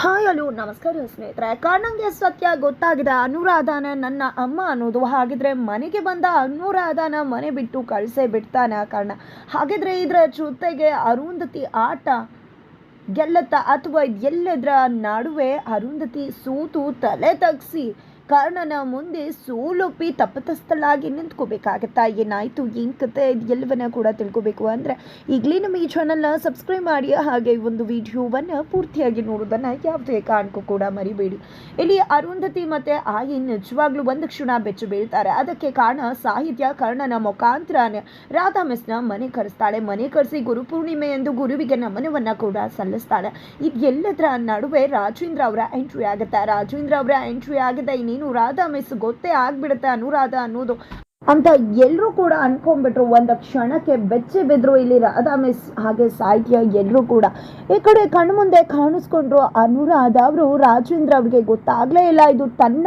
Hi, hello, ನಮಸ್ಕಾರ ಸ್ನೇಹಿತರೆ. ಕಾಣಂಗೆ ಸತ್ಯ ಗೊತ್ತಾಗಿದೆ. ಅನುರಾಧನ ನನ್ನ ಅಮ್ಮ ಅನ್ನೋದು. ಹಾಗಿದ್ರೆ ಮನೆಗೆ ಬಂದ ಅನುರಾಧನ ಮನೆ ಬಿಟ್ಟು ಕಳಿಸೇ ಬಿಡ್ತಾನೆ ಕಾರಣ. ಹಾಗಿದ್ರೆ ಇದರ ಜೊತೆಗೆ ಅರುಂಧತಿ ಆಟ ಗೆಲ್ಲತ್ತ ಅಥವಾ ಎಲ್ಲದರ ನಡುವೆ ಅರುಂಧತಿ ಸೂತು ತಲೆ ತಗ್ಸಿ ಕರ್ಣನ ಮುಂದೆ ಸೋಲೊಪ್ಪಿ ತಪ್ಪತಸ್ಥಳಾಗಿ ನಿಂತ್ಕೋಬೇಕಾಗತ್ತಾ? ಏನಾಯ್ತು? ಏನು ಕತೆ? ಎಲ್ಲವನ್ನ ಕೂಡ ತಿಳ್ಕೊಬೇಕು ಅಂದ್ರೆ ಈಗಲೇ ನಮ್ಮ ಈ ಚಾನಲ್ನ ಸಬ್ಸ್ಕ್ರೈಬ್ ಮಾಡಿ, ಹಾಗೆ ಒಂದು ವಿಡಿಯೋವನ್ನು ಪೂರ್ತಿಯಾಗಿ ನೋಡೋದನ್ನ ಯಾವುದೇ ಕಾರಣಕ್ಕೂ ಕೂಡ ಮರಿಬೇಡಿ. ಇಲ್ಲಿ ಅರುಂಧತಿ ಮತ್ತೆ ಆಯಿ ನಿಜವಾಗ್ಲೂ ಒಂದು ಕ್ಷಣ ಬೆಚ್ಚು ಬೀಳ್ತಾರೆ. ಅದಕ್ಕೆ ಕಾರಣ ಸಾಹಿತ್ಯ ಕರ್ಣನ ಮುಖಾಂತರ ರಾಧಾ ಮಿಸ್ನ ಮನೆ ಕರೆಸ್ತಾಳೆ. ಮನೆ ಕರೆಸಿ ಗುರುಪೂರ್ಣಿಮೆ ಎಂದು ಗುರುವಿಗೆ ನಮನವನ್ನ ಕೂಡ ಸಲ್ಲಿಸ್ತಾಳೆ. ಇದೆಲ್ಲದರ ನಡುವೆ ರಾಜೇಂದ್ರ ಅವರ ಎಂಟ್ರಿ ಆಗುತ್ತೆ. ರಾಜೇಂದ್ರ ಅವರ ಎಂಟ್ರಿ ಆಗಿದೆ ಇನ್ನೇನು ರಾಧಾ ಮಿಸ್ ಗೊತ್ತೇ ಆಗಿಬಿಡುತ್ತೆ ಅನುರಾಧ ಅನ್ನೋದು. ಅಂತ ಎಲ್ಲರೂ ಕೂಡ ಅನ್ಕೊಂಡ್ಬಿಟ್ರು. ಒಂದು ಕ್ಷಣಕ್ಕೆ ಬೆಚ್ಚಿ ಬಿದ್ರು ಇಲ್ಲಿ ರಾಧಾ ಮಿಸ್ ಹಾಗೆ ಸಾಹಿತ್ಯ ಎಲ್ಲರೂ ಕೂಡ. ಈ ಕಡೆ ಕಣ್ಣು ಮುಂದೆ ಕಾಣಿಸ್ಕೊಂಡ್ರು ಅನುರಾಧ ಅವರು. ರಾಜೇಂದ್ರ ಅವ್ರಿಗೆ ಗೊತ್ತಾಗ್ಲೇ ಇಲ್ಲ ಇದು ತನ್ನ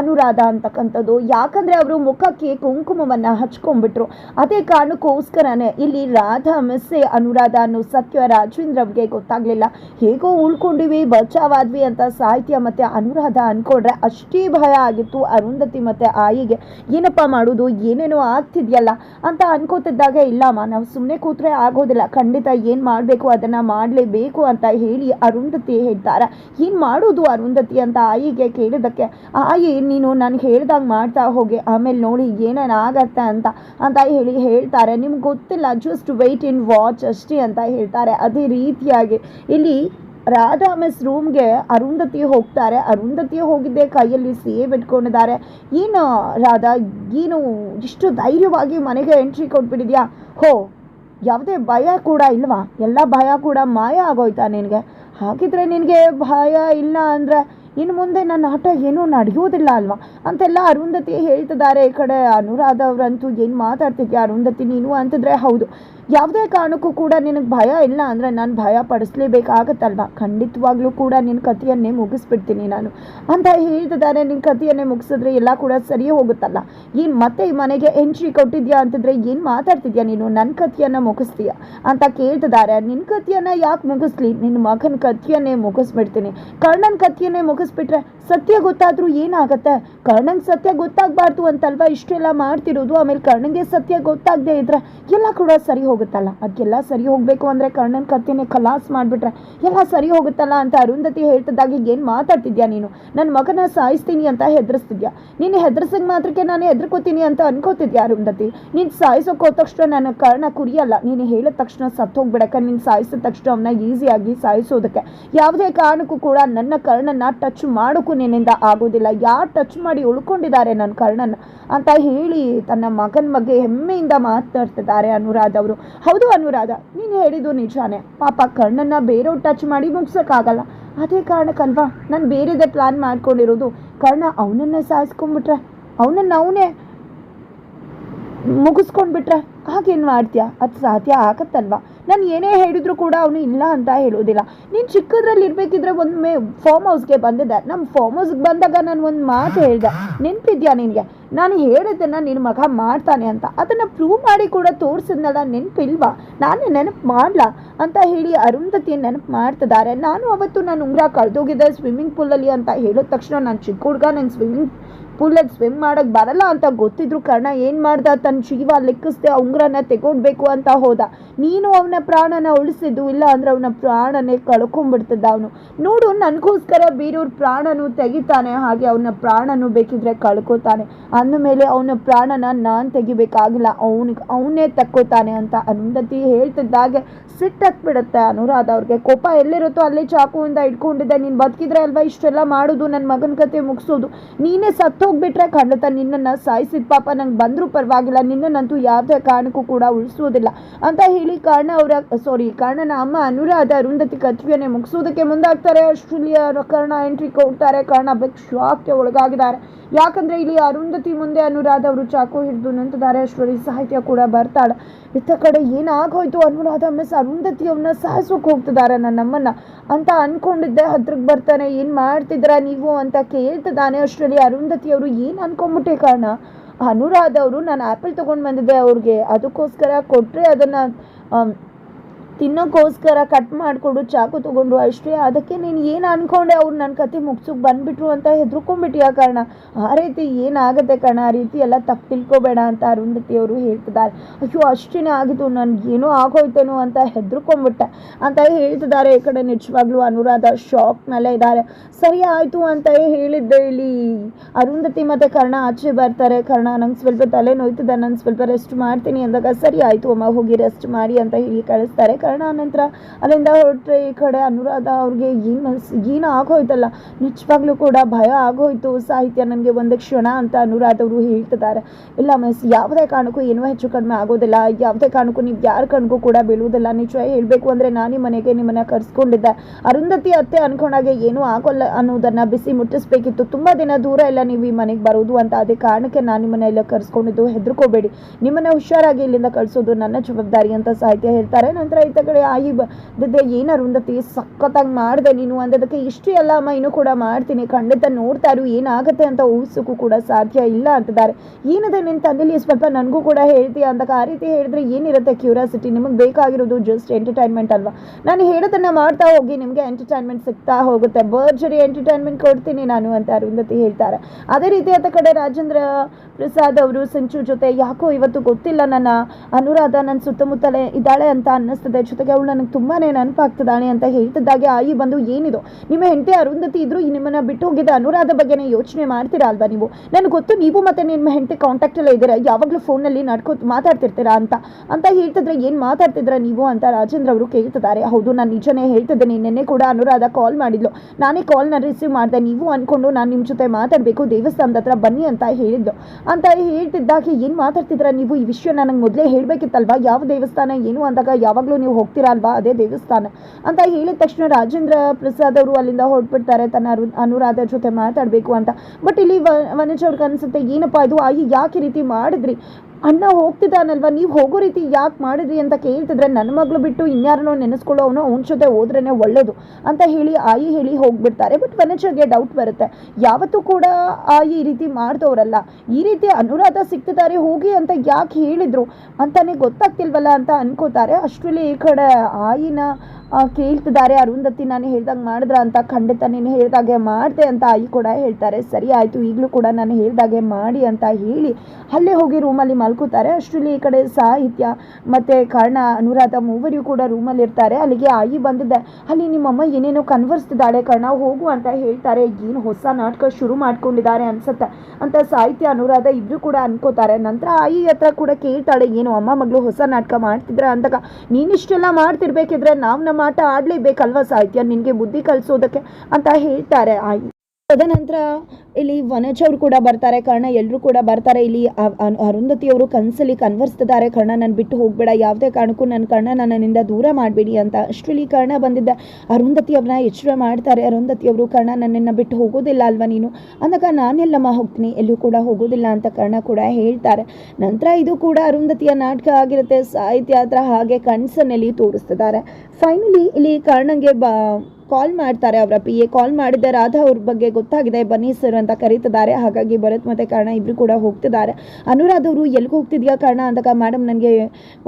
ಅನುರಾಧ ಅಂತಕ್ಕಂಥದ್ದು. ಯಾಕಂದ್ರೆ ಅವರು ಮುಖಕ್ಕೆ ಕುಂಕುಮವನ್ನ ಹಚ್ಕೊಂಡ್ಬಿಟ್ರು. ಅದೇ ಕಾರಣಕ್ಕೋಸ್ಕರನೇ ಇಲ್ಲಿ ರಾಧಾ ಮಿಸ್ಸೆ ಅನುರಾಧ ಅನ್ನೋ ಸತ್ಯ ರಾಜೇಂದ್ರ ಅವ್ರಿಗೆ ಗೊತ್ತಾಗ್ಲಿಲ್ಲ. ಹೇಗೋ ಉಳ್ಕೊಂಡಿವಿ, ಬಚಾವಾದ್ವಿ ಅಂತ ಸಾಹಿತ್ಯ ಮತ್ತೆ ಅನುರಾಧ ಅನ್ಕೊಂಡ್ರೆ ಅಷ್ಟೇ ಭಯ ಆಗಿತ್ತು ಅರುಂಧತಿ ಮತ್ತೆ ಆಯಿಗೆ. ಏನಪ್ಪ ಮಾಡೋದು? ಏನೇನೋ ಆಗ್ತಿದೆಯಲ್ಲ ಅಂತ ಅನ್ಕೋತಿದ್ದಾಗ ಇಲ್ಲಮ್ಮ ನಾವು ಸುಮ್ಮನೆ ಕೂತ್ರೆ ಆಗೋದಿಲ್ಲ, ಖಂಡಿತ ಏನು ಮಾಡಬೇಕು ಅದನ್ನು ಮಾಡಲೇಬೇಕು ಅಂತ ಹೇಳಿ ಅರುಂಧತಿ ಹೇಳ್ತಾರೆ. ಏನು ಮಾಡೋದು ಅರುಂಧತಿ ಅಂತ ಆಯಿಗೆ ಕೇಳಿದ್ದಕ್ಕೆ? ಆಯಿ, ನೀನು ನಾನು ಹೇಳ್ದಾಗ ಮಾಡ್ತಾ ಹೋಗಿ, ಆಮೇಲೆ ನೋಡಿ ಏನೇನು ಆಗತ್ತೆ ಅಂತ ಅಂತ ಹೇಳಿ ಹೇಳ್ತಾರೆ. ನಿಮ್ಗೆ ಗೊತ್ತಿಲ್ಲ ಜಸ್ಟ್ ವೆಯ್ಟ್ ಇನ್ ವಾಚ್ ಅಷ್ಟೇ ಅಂತ ಹೇಳ್ತಾರೆ. ಅದೇ ರೀತಿಯಾಗಿ ಇಲ್ಲಿ ರಾಧಾ ಮಿಸ್ ರೂಮ್ಗೆ ಅರುಂಧತಿ ಹೋಗ್ತಾರೆ. ಅರುಂಧತಿ ಹೋಗಿದ್ದೆ ಕೈಯಲ್ಲಿ ಸೇವ್ ಇಟ್ಕೊಂಡಿದ್ದಾರೆ ಏನು ರಾಧಾ, ಏನು ಇಷ್ಟು ಧೈರ್ಯವಾಗಿ ಮನೆಗೆ ಎಂಟ್ರಿ ಕೊಟ್ಬಿಟ್ಟಿದ್ಯಾ? ಹೋ, ಯಾವುದೇ ಭಯ ಕೂಡ ಇಲ್ವಾ? ಎಲ್ಲ ಭಯ ಕೂಡ ಮಾಯ ಆಗೋಯ್ತಾ ನಿನಗೆ? ಹಾಗಿದ್ರೆ ನಿನಗೆ ಭಯ ಇಲ್ಲ ಅಂದರೆ ಇನ್ನು ಮುಂದೆ ನನ್ನ ಆಟ ಏನೂ ನಡೆಯುವುದಿಲ್ಲ ಅಲ್ವಾ? ಅಂತೆಲ್ಲ ಅರುಂಧತಿ ಹೇಳ್ತಿದ್ದಾರೆ ಈ ಕಡೆ. ಅನುರಾಧ ಅವರಂತೂ ಏನು ಮಾತಾಡ್ತಿದ್ಯಾ ಅರುಂಧತಿ? ನೀನು ಅಂತಿದ್ರೆ ಹೌದು. ಯಾವುದೇ ಕಾರಣಕ್ಕೂ ಕೂಡ ನಿನಗೆ ಭಯ ಇಲ್ಲ ಅಂದರೆ ನಾನು ಭಯ ಪಡಿಸ್ಲೇಬೇಕಾಗತ್ತಲ್ವಾ? ಖಂಡಿತವಾಗ್ಲೂ ಕೂಡ ನಿನ್ನ ಕಥೆಯನ್ನೇ ಮುಗಿಸ್ಬಿಡ್ತೀನಿ ನಾನು. ಅಂತ ಹೇಳ್ತಿದ್ದಾರೆ. ನಿನ್ನ ಕಥೆಯನ್ನೇ ಮುಗಿಸಿದ್ರೆ ಎಲ್ಲ ಕೂಡ ಸರಿ ಹೋಗುತ್ತಲ್ಲ? ಏನು ಮತ್ತೆ ಈ ಮನೆಗೆ ಎಂಟ್ರಿ ಕೊಟ್ಟಿದ್ಯಾ ಅಂತಿದ್ರೆ ಏನು ಮಾತಾಡ್ತಿದ್ಯಾ ನೀನು? ನನ್ನ ಕಥೆಯನ್ನು ಮುಗಿಸ್ತೀಯ? ಅಂತ ಕೇಳ್ತಿದ್ದಾರೆ. ನಿನ್ನ ಕಥೆಯನ್ನು ಯಾಕೆ ಮುಗಿಸ್ಲಿ? ನಿನ್ನ ಮಗನ ಕಥೆಯನ್ನೇ ಮುಗಿಸ್ಬಿಡ್ತೀನಿ. ಕರ್ಣನ ಕಥೆಯನ್ನೇ ಮುಗಿಸ್ಬಿಟ್ರೆ ಸತ್ಯ ಗೊತ್ತಾದ್ರೂ ಏನಾಗುತ್ತೆ? ಕರ್ಣಂಗೆ ಸತ್ಯ ಗೊತ್ತಾಗಬಾರ್ದು ಅಂತಲ್ವಾ? ಇಷ್ಟೆಲ್ಲ ಮಾಡ್ತಿರೋದು. ಆಮೇಲೆ ಕರ್ಣಂಗೆ ಸತ್ಯ ಗೊತ್ತಾಗದೆ ಇದ್ರೆ ಎಲ್ಲ ಕೂಡ ಸರಿ ಹೋಗುತ್ತಲ್ಲ? ಅದಕ್ಕೆಲ್ಲ ಸರಿ ಹೋಗಬೇಕು ಅಂದರೆ ಕರ್ಣನ ಕಥೆನೇ ಕಲಾಸ್ ಮಾಡಿಬಿಟ್ರೆ ಎಲ್ಲ ಸರಿ ಹೋಗುತ್ತಲ್ಲ ಅಂತ ಅರುಂಧತಿ ಹೇಳ್ತಿದ್ದಾಗ ಏನು ಮಾತಾಡ್ತಿದ್ಯಾ ನೀನು? ನನ್ನ ಮಗನ ಸಾಯಿಸ್ತೀನಿ ಅಂತ ಹೆದರಿಸ್ತಿದ್ಯಾ? ನೀನು ಹೆದರ್ಸಂಗೆ ಮಾತ್ರಕ್ಕೆ ನಾನು ಹೆದರ್ಕೋತೀನಿ ಅಂತ ಅನ್ಕೋತಿದ್ಯಾ ಅರುಂಧತಿ? ನೀನು ಸಾಯಿಸೋಕೆ ಹೋದ ತಕ್ಷಣ ನನ್ನ ಕರ್ಣ ಕುರಿಯಲ್ಲ. ನೀನು ಹೇಳಿದ ತಕ್ಷಣ ಸತ್ತು ಹೋಗ್ಬಿಡಕ್ಕೆ ನೀನು ಸಾಯಿಸಿದ ತಕ್ಷಣ ಅವನ್ನ ಈಸಿಯಾಗಿ ಸಾಯಿಸೋದಕ್ಕೆ. ಯಾವುದೇ ಕಾರಣಕ್ಕೂ ಕೂಡ ನನ್ನ ಕರ್ಣನ ಮಾಡೋಕ್ಕೂ ನಿನ್ನಿಂದ ಆಗೋದಿಲ್ಲ ಯಾರು ಟಚ್ ಮಾಡಿ ಉಳ್ಕೊಂಡಿದ್ದಾರೆ ನನ್ನ ಕರ್ಣನ ಅಂತ ಹೇಳಿ ತನ್ನ ಮಗನ ಬಗ್ಗೆ ಹೆಮ್ಮೆಯಿಂದ ಮಾತಾಡ್ತಿದ್ದಾರೆ ಅನುರಾಧ ಅವರು. ಹೌದು ಅನುರಾಧ, ನೀನು ಹೇಳಿದ್ದು ನಿಜಾನೇ. ಪಾಪ ಕರ್ಣನ್ನ ಬೇರೆಯವ್ರು ಟಚ್ ಮಾಡಿ ಮುಗ್ಸೋಕ್ಕಾಗಲ್ಲ. ಅದೇ ಕಾರಣಕ್ಕಲ್ವಾ? ನಾನು ಬೇರೆದೇ ಪ್ಲಾನ್ ಮಾಡ್ಕೊಂಡಿರೋದು. ಕರ್ಣ ಅವನನ್ನೇ ಸಾಯಿಸ್ಕೊಂಡ್ಬಿಟ್ರೆ, ಅವನನ್ನು ಅವನೇ ಮುಗಿಸ್ಕೊಂಡ್ಬಿಟ್ರೆ, ಹಾಗೇನು ಮಾಡ್ತೀಯಾ? ಅದು ಸಾಧ್ಯ ಆಗತ್ತಲ್ವಾ? ನಾನು ಏನೇ ಹೇಳಿದ್ರು ಕೂಡ ಅವನು ಇಲ್ಲ ಅಂತ ಹೇಳೋದಿಲ್ಲ ನೀನು ಚಿಕ್ಕದ್ರಲ್ಲಿ ಇರಬೇಕಿದ್ರೆ ಮೇ ಫಾರ್ಮ್ ಹೌಸ್ಗೆ ಬಂದಿದ್ದೆ. ನಮ್ಮ ಫಾರ್ಮ್ ಹೌಸ್ಗೆ ಬಂದಾಗ ನಾನು ಒಂದು ಮಾತು ಹೇಳಿದೆ. ನೆನಪಿದ್ಯಾ ನಿನಗೆ? ನಾನು ಹೇಳಿದ್ದನ್ನು ನಿನ್ನ ಮಗ ಮಾಡ್ತಾನೆ ಅಂತ. ಅದನ್ನು ಪ್ರೂವ್ ಮಾಡಿ ಕೂಡ ತೋರಿಸಿದ್ನಲ್ಲ, ನೆನಪಿಲ್ವಾ? ನಾನು ನೆನಪು ಮಾಡಲ? ಅಂತ ಹೇಳಿ ಅರುಂಧತಿ ನೆನಪು ಮಾಡ್ತಿದ್ದಾರೆ. ನಾನು ಅವತ್ತು ನಾನು ಉಂಗ್ರ ಕಳೆದೋಗಿದ್ದೆ ಸ್ವಿಮ್ಮಿಂಗ್ ಪೂಲಲ್ಲಿ ಅಂತ ಹೇಳಿದ ತಕ್ಷಣ ನಾನು ಚಿಕ್ಕ ಹುಡುಗ ನಾನು ಸ್ವಿಮ್ಮಿಂಗ್ ಪೂಲಲ್ಲಿ ಸ್ವಿಮ್ ಮಾಡೋಕ್ಕೆ ಬರಲ್ಲ ಅಂತ ಗೊತ್ತಿದ್ರು ಕಾರಣ, ಏನು ಮಾಡ್ದ? ತನ್ನ ಜೀವ ಲೆಕ್ಕಿಸ್ದೆ ಉಂಗ್ರನ ತೆಗೊಡ್ಬೇಕು ಅಂತ ಹೋದ. ನೀನು ಅವನ ಪ್ರಾಣನ ಉಳಿಸಿದ್ದು ಇಲ್ಲ ಅಂದ್ರೆ ಅವನ ಪ್ರಾಣನೇ ಕಳ್ಕೊಂಡ್ಬಿಡ್ತದ ಅವನು. ನೋಡು, ನನಗೋಸ್ಕರ ಬೇರೆಯವ್ರ ಪ್ರಾಣನು ತೆಗಿತಾನೆ, ಹಾಗೆ ಅವನ ಪ್ರಾಣನು ಬೇಕಿದ್ರೆ ಕಳ್ಕೊತಾನೆ. ಅಂದಮೇಲೆ ಅವನ ಪ್ರಾಣನ ನಾನು ತೆಗಿಬೇಕಾಗಿಲ್ಲ ಅವನಿಗೆ ಅವನೇ ತಕ್ಕೋತಾನೆ ಅಂತ ಅರುಂಧತಿ ಹೇಳ್ತಿದ್ದಾಗೆ ಸಿಟ್ಟಾಗ್ಬಿಡುತ್ತೆ ಅನುರಾಧ ಅವ್ರಿಗೆ. ಕೋಪ ಎಲ್ಲಿರುತ್ತೋ ಅಲ್ಲೇ ಚಾಕುವಿಂದ ಇಟ್ಕೊಂಡಿದ್ದೆ ನೀನು ಬದುಕಿದ್ರೆ ಅಲ್ವಾ ಇಷ್ಟೆಲ್ಲ ಮಾಡೋದು? ನನ್ನ ಮಗನ ಕತೆ ಮುಗಿಸೋದು. ನೀನೇ ಸತ್ತೋಗ್ಬಿಟ್ರೆ ಖಂಡಿತ ನಿನ್ನನ್ನ ಸಾಯಿಸಿದ ಪಾಪ ನಂಗೆ ಬಂದರೂ ಪರವಾಗಿಲ್ಲ. ನಿನ್ನನ್ನಂತೂ ಯಾವುದೇ ಕಾರಣಕ್ಕೂ ಕೂಡ ಉಳಿಸೋದಿಲ್ಲ. ಅಂತ ಹೇಳಿ ಕಾರಣ ಅವರ ಸಾರಿ ಕಾರಣನ ಅಮ್ಮ ಅನುರಾಧ ಅರುಂಧತಿ ಕತ್ರಿಯನ್ನೇ ಮುಗಿಸೋದಕ್ಕೆ ಮುಂದಾಗ್ತಾರೆ. ಅಷ್ಟರಲ್ಲಿ ಕರ್ಣ ಎಂಟ್ರಿ ಕೊಡ್ತಾರೆ. ಕರ್ಣ ಬೆಕ್ ಶಾಕ್ಗೆ ಒಳಗಾಗಿದ್ದಾರೆ. ಯಾಕಂದ್ರೆ ಇಲ್ಲಿ ಅರುಂಧತಿ ಮುಂದೆ ಅನುರಾಧ ಅವರು ಚಾಕು ಹಿಡಿದು ನಿಂತಿದ್ದಾರೆ. ಅಷ್ಟರಲ್ಲಿ ಸಾಹಿತ್ಯ ಕೂಡ ಬರ್ತಾಳೆ. ಇತ್ತ ಕಡೆ ಏನಾಗೋಯ್ತು? ಅನುರಾಧ ಮಿಸ್ ಅರುಂಧತಿ ಅವ್ರನ್ನ ಸಾಯಿಸೋಕೆ ಹೋಗ್ತಿದ್ದಾರೆ ನನ್ನಮ್ಮನ್ನ. ಅಂತ ಅನ್ಕೊಂಡಿದ್ದೆ ಹತ್ರಕ್ಕೆ ಬರ್ತಾನೆ, ಏನು ಮಾಡ್ತಿದ್ದೀರಾ ನೀವು ಅಂತ ಕೇಳ್ತಿದ್ದಾನೆ ಅಷ್ಟರಲ್ಲಿ ಅರುಂಧತಿ ಅವರು ಏನು ಅನ್ಕೊಂಬಿಟ್ಟೆ ಕಾರಣ? ಅನುರಾಧ ಅವರು ನಾನು ಆ್ಯಪಲ್ ತೊಗೊಂಡು ಬಂದಿದ್ದೆ ಅವ್ರಿಗೆ, ಅದಕ್ಕೋಸ್ಕರ ಕೊಟ್ಟರೆ ಅದನ್ನು ತಿನ್ನೋಕ್ಕೋಸ್ಕರ ಕಟ್ ಮಾಡಿಕೊಡು ಚಾಕು ತೊಗೊಂಡ್ರು ಅಷ್ಟೇ. ಅದಕ್ಕೆ ನೀನು ಏನು ಅನ್ಕೊಂಡೆ? ಅವ್ರು ನನ್ನ ಕತೆ ಮುಗ್ಸಕ್ಕೆ ಬಂದ್ಬಿಟ್ರು ಅಂತ ಹೆದರ್ಕೊಂಡ್ಬಿಟ್ಟಿಯ ಕಾರಣ? ಆ ರೀತಿ ಏನಾಗುತ್ತೆ ಕಣ? ಆ ರೀತಿ ಎಲ್ಲ ತಪ್ಪು ತಿಳ್ಕೊಬೇಡ ಅಂತ ಅರುಂಧತಿ ಅವರು ಹೇಳ್ತಿದ್ದಾರೆ. ಅಯ್ಯೋ ಅಷ್ಟೇ ಆಗಿತ್ತು ನನಗೇನೋ ಆಗೋಯ್ತೇನೋ ಅಂತ ಹೆದರ್ಕೊಂಡ್ಬಿಟ್ಟೆ. ಅಂತ ಹೇಳ್ತಿದ್ದಾರೆ. ಈ ಕಡೆ ನಿಜವಾಗ್ಲೂ ಅನುರಾಧ ಶಾಕ್ನಲ್ಲೇ ಇದ್ದಾರೆ. ಸರಿ ಆಯಿತು ಅಂತ ಹೇಳಿದ್ದೆ ಇಲ್ಲಿ ಅರುಂಧತಿ ಮತ್ತು ಕರ್ಣ ಆಚೆ ಬರ್ತಾರೆ. ಕರ್ಣ ನಂಗೆ ಸ್ವಲ್ಪ ತಲೆ ನೋಯ್ತದೆ ನಾನು ಸ್ವಲ್ಪ ರೆಸ್ಟ್ ಮಾಡ್ತೀನಿ ಅಂದಾಗ ಸರಿ ಆಯಿತು ಅಮ್ಮ, ಹೋಗಿ ರೆಸ್ಟ್ ಮಾಡಿ ಅಂತ ಹೇಳಿ ಕಳಿಸ್ತಾರೆ ಕರ್ಣ ನಂತರ ಅಲ್ಲಿಂದ ಹೊರಟ್ರೆ ಈ ಕಡೆ ಅನುರಾಧ ಅವ್ರಿಗೆ ಏನು ಮನಸ್, ಏನು ಆಗೋಯ್ತಲ್ಲ? ನಿಜವಾಗ್ಲೂ ಕೂಡ ಭಯ ಆಗೋಯ್ತು. ಸಾಹಿತ್ಯ ನನಗೆ ಒಂದು ಕ್ಷಣ ಅಂತ ಅನುರಾಧ ಅವರು ಹೇಳ್ತಿದ್ದಾರೆ. ಇಲ್ಲ ಮಿಸ್, ಯಾವುದೇ ಕಾರಣಕ್ಕೂ ಏನೂ ಹೆಚ್ಚು ಕಡಿಮೆ ಆಗೋದಿಲ್ಲ. ಯಾವುದೇ ಕಾರಣಕ್ಕೂ ನೀವು ಯಾರ ಕಣ್ಗೂ ಕೂಡ ಬೀಳುವುದಿಲ್ಲ. ನಿಜ ಹೇಳಬೇಕು ಅಂದರೆ ನಾನು ಮನೆಗೆ ನಿಮ್ಮನ್ನು ಕರೆಸ್ಕೊಂಡಿದ್ದೆ. ಅರುಂಧತಿ ಅತ್ತೆ ಅನ್ಕೊಂಡಾಗೆ ಏನೂ ಆಗೋಲ್ಲ ಅನ್ನೋದನ್ನು ಬಿಸಿ ಮುಟ್ಟಿಸ್ಬೇಕಿತ್ತು. ತುಂಬ ದಿನ ದೂರ ಇಲ್ಲ ನೀವು ಈ ಮನೆಗೆ ಬರೋದು ಅಂತ ಅದೇ ಕಾರಣಕ್ಕೆ ನಾನು ನಿಮ್ಮನ್ನ ಎಲ್ಲ ಕರೆಸ್ಕೊಂಡಿದ್ದು. ಹೆದರ್ಕೋಬೇಡಿ. ನಿಮ್ಮನ್ನ ಹುಷಾರಾಗಿ ಇಲ್ಲಿಂದ ಕಳಿಸೋದು ನನ್ನ ಜವಾಬ್ದಾರಿ ಅಂತ ಸಾಹಿತ್ಯ ಹೇಳ್ತಾರೆ. ನಂತರ ಈತ ಕಡೆ ಆಗಿ ಬಂದದ್ದೆ ಏನು ಅರುಂಧತಿ ಸಖತ್ತಾಗಿ ಮಾಡಿದೆ ನೀನು ಅಂದದಕ್ಕೆ ಇಷ್ಟು ಎಲ್ಲ ಅಮ್ಮ ಇನ್ನೂ ಕೂಡ ಮಾಡ್ತೀನಿ. ಖಂಡಿತ ನೋಡ್ತಾ ಇರು, ಏನಾಗುತ್ತೆ ಅಂತ ಊಹಿಸೋಕ್ಕೂ ಕೂಡ ಸಾಧ್ಯ ಇಲ್ಲ ಅಂತಿದ್ದಾರೆ. ಏನಿದೆ ನಿನ್ನ ತಂದೆಲಿ ಸ್ವಲ್ಪ ನನಗೂ ಕೂಡ ಹೇಳ್ತೀಯ ಅಂತ ಆ ರೀತಿ ಹೇಳಿದ್ರೆ ಏನಿರುತ್ತೆ ಕ್ಯೂರಿಯಾಸಿಟಿ ನಿಮಗೆ ಬೇಕಾಗಿರೋದು ಜಸ್ಟ್ ಎಂಟರ್ಟೈನ್ಮೆಂಟ್ ಅಲ್ವಾ? ನಾನು ಹೇಳೋದನ್ನ ಮಾಡ್ತಾ ಹೋಗಿ, ನಿಮಗೆ ಎಂಟರ್ಟೈನ್ಮೆಂಟ್ ಸಿಗ್ತಾ ಹೋಗುತ್ತೆ. ಬರ್ಜರಿ ಎಂಟರ್ಟೈನ್ಮೆಂಟ್ ಕೊಡ್ತೀನಿ ನಾನು ಅಂತ ಅರುಂಧತಿ ಹೇಳ್ತಾರೆ. ಅದೇ ರೀತಿ ಆದ ಕಡೆ ರಾಜೇಂದ್ರ ಪ್ರಸಾದ್ ಅವರು, ಸಂಚು ಜೊತೆ ಯಾಕೋ ಇವತ್ತು ಗೊತ್ತಿಲ್ಲ ನನ್ನ ಅನುರಾಧ ನನ್ನ ಸುತ್ತಮುತ್ತಲೇ ಇದ್ದಾಳೆ ಅಂತ ಅನ್ನಿಸ್ತದೆ. ಜೊತೆಗೆ ಅವಳು ನನಗೆ ತುಂಬಾ ನೆನಪಾಗ್ತಿದ್ದಾಳೆ ಅಂತ ಹೇಳ್ತಿದ್ದಾಗೆ ಆಯಿ ಬಂದು ಏನಿದು? ನಿಮ್ಮ ಹೆಂಡತಿ ಅರುಂಧತಿ ಇದ್ರು ನಿಮ್ಮನ್ನ ಬಿಟ್ಟು ಹೋಗಿದ್ದ ಅನುರಾಧ ಬಗ್ಗೆನೇ ಯೋಚನೆ ಮಾಡ್ತೀರಾ ಅಲ್ವಾ ನೀವು? ನನಗೆ ಗೊತ್ತು ನೀವು ಮತ್ತೆ ನಿಮ್ಮ ಹೆಂಡತಿ ಕಾಂಟ್ಯಾಕ್ಟಲ್ಲೇ ಇದ್ದೀರಾ, ಯಾವಾಗಲೂ ಫೋನಲ್ಲಿ ನಡ್ಕೋ ಮಾತಾಡ್ತಿರ್ತೀರಾ ಅಂತ. ಅಂತ ಹೇಳ್ತಿದ್ರೆ ಏನು ಮಾತಾಡ್ತಿದ್ರ ನೀವು ಅಂತ ರಾಜೇಂದ್ರ ಅವರು ಕೇಳ್ತಿದ್ದಾರೆ. ಹೌದು, ನಾನು ನಿಜನೇ ಹೇಳ್ತಿದ್ದೇನೆ. ನಿನ್ನೆ ಕೂಡ ಅನುರಾಧ ಕಾಲ್ ಮಾಡಿದ್ಲು. ನಾನೇ ಕಾಲ್ನ ರಿಸೀವ್ ಮಾಡಿದೆ. ನೀವು ಅನ್ಕೊಂಡು ನಾನು ನಿಮ್ಮ ಜೊತೆ ಮಾತಾಡಬೇಕು, ದೇವಸ್ಥಾನದ ಹತ್ರ ಬನ್ನಿ ಅಂತ ಹೇಳಿದ್ಲು. ಅಂತ ಹೇಳ್ತಿದ್ದಾಗ ಏನು ಮಾತಾಡ್ತಿದ್ರ ನೀವು? ಈ ವಿಷಯ ನನಗೆ ಮೊದಲೇ ಹೇಳಬೇಕಿತ್ತಲ್ವಾ? ಯಾವ ದೇವಸ್ಥಾನ ಏನು ಅಂದಾಗ ಯಾವಾಗಲೂ ಹೋಗ್ತೀರಾ ಅಲ್ವಾ? ಅದೇ ದೇವಸ್ಥಾನ ಅಂತ ಹೇಳಿದ ತಕ್ಷಣ ರಾಜೇಂದ್ರ ಪ್ರಸಾದ್ ಅವರು ಅಲ್ಲಿಂದ ಹೊರಟ್ಬಿಡ್ತಾರೆ. ತನ್ನ ಅನುರಾಧ ಜೊತೆ ಮಾತಾಡಬೇಕು ಅಂತ. ಬಟ್ ಇಲ್ಲಿ ವನಜ್ ಅವ್ರಿಗೆ ಅನಿಸುತ್ತೆ, ಏನಪ್ಪ ಇದು? ಆಯಿ, ಯಾಕೆ ರೀತಿ ಮಾಡಿದ್ರಿ? ಅಣ್ಣ ಹೋಗ್ತಿದ್ದಾನಲ್ವ? ನೀವು ಹೋಗೋ ರೀತಿ ಯಾಕೆ ಮಾಡಿದ್ರಿ ಅಂತ ಕೇಳ್ತಿದ್ರೆ ನನ್ನ ಮಗಳು ಬಿಟ್ಟು ಇನ್ಯಾರನೋ ನೆನೆಸ್ಕೊಳ್ಳೋ ಅವನು ಅವನ ಜೊತೆ ಹೋದ್ರೇ ಒಳ್ಳೇದು ಅಂತ ಹೇಳಿ ಆಯಿ ಹೇಳಿ ಹೋಗ್ಬಿಡ್ತಾರೆ. ಬಟ್ ವನಜಗೆ ಡೌಟ್ ಬರುತ್ತೆ. ಯಾವತ್ತೂ ಕೂಡ ಆಯಿ ಈ ರೀತಿ ಮಾಡ್ದವ್ರಲ್ಲ. ಈ ರೀತಿ ಅನುರಾಧ ಸಿಗ್ತಿದ್ದಾರೆ ಹೋಗಿ ಅಂತ ಯಾಕೆ ಹೇಳಿದ್ರು ಅಂತಾನೆ ಗೊತ್ತಾಗ್ತಿಲ್ವಲ್ಲ ಅಂತ ಅನ್ಕೋತಾರೆ. ಅಷ್ಟರಲ್ಲಿ ಈ ಕಡೆ ಆಯಿನ ಕೇಳ್ತಿದ್ದಾರೆ. ಅರುಂಧತಿ ನಾನು ಹೇಳ್ದಂಗೆ ಮಾಡಿದ್ರ ಅಂತ ಖಂಡಿತ ನೀನು ಹೇಳ್ದಾಗೆ ಮಾಡಿದೆ ಅಂತ ಆಯಿ ಕೂಡ ಹೇಳ್ತಾರೆ. ಸರಿ ಆಯಿತು, ಈಗಲೂ ಕೂಡ ನಾನು ಹೇಳ್ದಾಗೆ ಮಾಡಿ ಅಂತ ಹೇಳಿ ಅಲ್ಲೇ ಹೋಗಿ ರೂಮಲ್ಲಿ ಮಲ್ಕೋತಾರೆ ಅಷ್ಟರಲ್ಲಿ ಈ ಕಡೆ ಸಾಹಿತ್ಯ ಮತ್ತು ಕರ್ಣ, ಅನುರಾಧ ಮೂವರಿಗೂ ಕೂಡ ರೂಮಲ್ಲಿ ಇರ್ತಾರೆ ಅಲ್ಲಿಗೆ ಆಯಿ ಬಂದಿದ್ದೆ ಅಲ್ಲಿ ನಿಮ್ಮಮ್ಮ ಏನೇನೋ ಕನ್ವರ್ಸ್ತಿದ್ದಾಳೆ ಕರ್ಣ, ಹೋಗು ಅಂತ ಹೇಳ್ತಾರೆ. ಏನು ಹೊಸ ನಾಟಕ ಶುರು ಮಾಡ್ಕೊಂಡಿದ್ದಾರೆ ಅನ್ಸುತ್ತೆ ಅಂತ ಸಾಹಿತ್ಯ, ಅನುರಾಧ ಇಬ್ಬರು ಕೂಡ ಅನ್ಕೋತಾರೆ. ನಂತರ ಆಯಿ ಹತ್ರ ಕೂಡ ಕೇಳ್ತಾಳೆ, ಏನು ಅಮ್ಮ ಮಗಳು ಹೊಸ ನಾಟಕ ಮಾಡ್ತಿದ್ರ? ಅಂದಾಗ ನೀನಿಷ್ಟೆಲ್ಲ ಮಾಡ್ತಿರ್ಬೇಕಿದ್ರೆ ನಾವು ನಮ್ಮ ಆಟ ಆಡಲೇಬೇಕಲ್ವಾ ಸಾಹಿತ್ಯ? ನಿನಗೆ ಬುದ್ಧಿ ಕಲಿಸೋದಕ್ಕೆ? ಅಂತ ಹೇಳ್ತಾರೆ ಆಯಿ. ತದನಂತರ ಇಲ್ಲಿ ವನಜ್ ಅವರು ಕೂಡ ಬರ್ತಾರೆ, ಕರ್ಣ ಎಲ್ಲರೂ ಕೂಡ ಬರ್ತಾರೆ. ಇಲ್ಲಿ ಅರುಂಧತಿ ಅವರು ಕನಸಲ್ಲಿ ಕನ್ವರ್ಸ್ತಿದ್ದಾರೆ ಕರ್ಣ ನಾನು ಬಿಟ್ಟು ಹೋಗ್ಬೇಡ, ಯಾವುದೇ ಕಾರಣಕ್ಕೂ ನನ್ನ ಕರ್ಣ ನನ್ನಿಂದ ದೂರ ಮಾಡಬೇಡಿ ಅಂತ. ಅಷ್ಟರಲ್ಲಿ ಕರ್ಣ ಬಂದಿದ್ದ, ಅರುಂಧತಿ ಅವ್ರನ್ನ ಎಚ್ಚರ ಮಾಡ್ತಾರೆ. ಅರುಂಧತಿ ಅವರು, ಕರ್ಣ ನನ್ನನ್ನು ಬಿಟ್ಟು ಹೋಗೋದಿಲ್ಲ ಅಲ್ವಾ ನೀನು? ಅಂದಾಗ ನಾನೆಲ್ಲಮ್ಮ ಹೋಗ್ತೀನಿ ಎಲ್ಲೂ ಕೂಡ ಹೋಗೋದಿಲ್ಲ ಅಂತ ಕರ್ಣ ಕೂಡ ಹೇಳ್ತಾರೆ. ನಂತರ ಇದು ಕೂಡ ಅರುಂಧತಿಯ ನಾಟಕ ಆಗಿರುತ್ತೆ. ಸಾಹಿತ್ಯ ಹಾಗೆ ಕನ್ಸನ್ನಲ್ಲಿ ತೋರಿಸ್ತಿದ್ದಾರೆ. ಫೈನಲಿ ಇಲ್ಲಿ ಕರ್ಣಂಗೆ ಬ ಕಾಲ್ ಮಾಡ್ತಾರೆ ಅವರ ಪಿ ಎ ಕಾಲ್ ಮಾಡಿದ್ದೆ ರಾಧಾ ಅವ್ರ ಬಗ್ಗೆ ಗೊತ್ತಾಗಿದೆ. ಬನ್ನಿ ಸರ್ ಅಂತ ಕರೀತಿದ್ದಾರೆ. ಹಾಗಾಗಿ ಭರತ್ ಮತ್ತು ಕಾರಣ ಇಬ್ಬರು ಕೂಡ ಹೋಗ್ತಿದ್ದಾರೆ. ಅನುರಾಧ ಅವರು ಎಲ್ಲಿಗೆ ಹೋಗ್ತಿದ್ಯಾ ಕಾರಣ ಅಂತಕ ಮೇಡಮ್ ನನಗೆ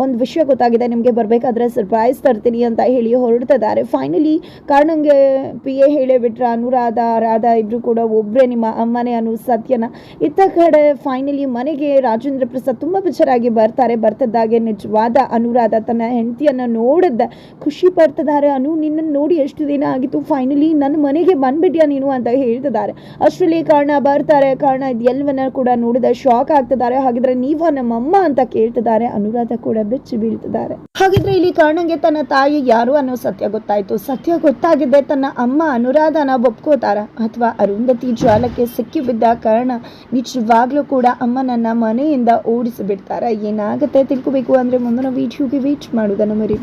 ಒಂದು ವಿಷಯ ಗೊತ್ತಾಗಿದೆ. ನಿಮಗೆ ಬರಬೇಕಾದ್ರೆ ಸರ್ಪ್ರೈಸ್ ತರ್ತೀನಿ ಅಂತ ಹೇಳಿ ಹೊರಡ್ತಿದ್ದಾರೆ. ಫೈನಲಿ ಕಾರಣಂಗೆ ಪಿ ಎ ಹೇಳೇ ಬಿಟ್ರೆ. ಅನುರಾಧ, ರಾಧಾ ಇಬ್ಬರು ಕೂಡ ಒಬ್ಬರೇ ನಿಮ್ಮ ಅಮ್ಮನೇ ಅನು ಸತ್ಯನ. ಇತ್ತ ಕಡೆ ಫೈನಲಿ ಮನೆಗೆ ರಾಜೇಂದ್ರ ಪ್ರಸಾದ್ ತುಂಬ ಬೇಜಾರಾಗಿ ಬರ್ತಾರೆ. ಬರ್ತಿದ್ದಾಗೆ ನಿಜವಾದ ಅನುರಾಧ ತನ್ನ ಹೆಂಡತಿಯನ್ನು ನೋಡಿದ್ದ. ಖುಷಿ ಪಡ್ತಿದ್ದಾರೆ ಅನು. ನಿನ್ನನ್ನು ನೋಡಿ ಎಷ್ಟು ದಿನ ಆಗಿತ್ತು. ಫೈನಲಿ ನನ್ನ ಮನೆಗೆ ಬಂದ್ಬಿಟ್ಯಾ ನೀನು ಅಂತ ಹೇಳ್ತಿದ್ದಾರೆ. ಅಷ್ಟರಲ್ಲಿ ಕಾರಣ ಬರ್ತಾರೆ. ಕಾರಣ ಇದು ಕೂಡ ನೋಡಿದ ಶಾಕ್ ಆಗ್ತಿದ್ದಾರೆ. ಹಾಗಿದ್ರೆ ನೀವ ನಮ್ಮಮ್ಮ ಅಂತ ಕೇಳ್ತಿದ್ದಾರೆ. ಅನುರಾಧ ಕೂಡ ಬೆಚ್ಚಿ ಬೀಳ್ತಿದ್ದಾರೆ. ಹಾಗಿದ್ರೆ ಇಲ್ಲಿ ಕಾರಣಂಗೆ ತನ್ನ ತಾಯಿ ಯಾರು ಅನ್ನೋ ಸತ್ಯ ಗೊತ್ತಾಯ್ತು. ಸತ್ಯ ಗೊತ್ತಾಗಿದೆ ತನ್ನ ಅಮ್ಮ ಅನುರಾಧನ ಒಪ್ಕೋತಾರ ಅಥವಾ ಅರುಂಧತಿ ಜಾಲಕ್ಕೆ ಸಿಕ್ಕಿ ಬಿದ್ದ ಕಾರಣ ನಿಜವಾಗ್ಲೂ ಕೂಡ ಅಮ್ಮನನ್ನ ಮನೆಯಿಂದ ಓಡಿಸಿ ಬಿಡ್ತಾರ ಏನಾಗುತ್ತೆ ತಿಳ್ಕೊಬೇಕು ಅಂದ್ರೆ ಮುಂದಿನ ವಿಡಿಯೋಗೆ ವೇಟ್ ಮಾಡೋದನ್ನು ಮರಿ